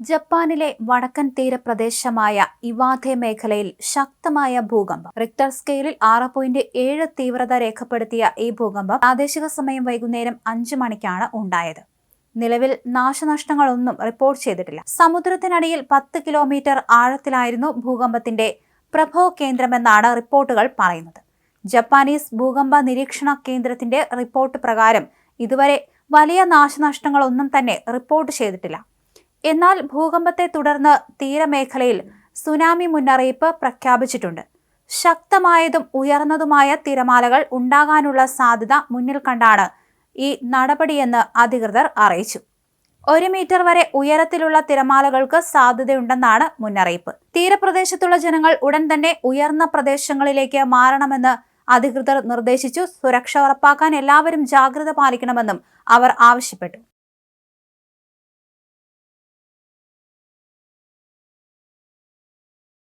ജപ്പാനിലെ വടക്കൻ തീരപ്രദേശമായ ഇവാധെ മേഖലയിൽ ശക്തമായ ഭൂകമ്പം. റിക്ടർ സ്കെയിലിൽ ആറ് പോയിന്റ് ഏഴ് തീവ്രത രേഖപ്പെടുത്തിയ ഈ ഭൂകമ്പം പ്രാദേശിക സമയം വൈകുന്നേരം അഞ്ചു മണിക്കാണ് ഉണ്ടായത്. നിലവിൽ നാശനഷ്ടങ്ങളൊന്നും റിപ്പോർട്ട് ചെയ്തിട്ടില്ല. സമുദ്രത്തിനടിയിൽ പത്ത് കിലോമീറ്റർ ആഴത്തിലായിരുന്നു ഭൂകമ്പത്തിന്റെ പ്രഭവ കേന്ദ്രമെന്നാണ് റിപ്പോർട്ടുകൾ പറയുന്നത്. ജപ്പാനീസ് ഭൂകമ്പ നിരീക്ഷണ കേന്ദ്രത്തിന്റെ റിപ്പോർട്ട് പ്രകാരം ഇതുവരെ വലിയ നാശനഷ്ടങ്ങളൊന്നും തന്നെ റിപ്പോർട്ട് ചെയ്തിട്ടില്ല. എന്നാൽ ഭൂകമ്പത്തെ തുടർന്ന് തീരമേഖലയിൽ സുനാമി മുന്നറിയിപ്പ് പ്രഖ്യാപിച്ചിട്ടുണ്ട്. ശക്തമായതും ഉയർന്നതുമായ തിരമാലകൾ ഉണ്ടാകാനുള്ള സാധ്യത മുന്നിൽ കണ്ടാണ് ഈ നടപടിയെന്ന് അധികൃതർ അറിയിച്ചു. ഒരു മീറ്റർ വരെ ഉയരത്തിലുള്ള തിരമാലകൾക്ക് സാധ്യതയുണ്ടെന്നാണ് മുന്നറിയിപ്പ്. തീരപ്രദേശത്തുള്ള ജനങ്ങൾ ഉടൻ തന്നെ ഉയർന്ന പ്രദേശങ്ങളിലേക്ക് മാറണമെന്ന് അധികൃതർ നിർദ്ദേശിച്ചു. സുരക്ഷ ഉറപ്പാക്കാൻ എല്ലാവരും ജാഗ്രത പാലിക്കണമെന്നും അവർ ആവശ്യപ്പെട്ടു.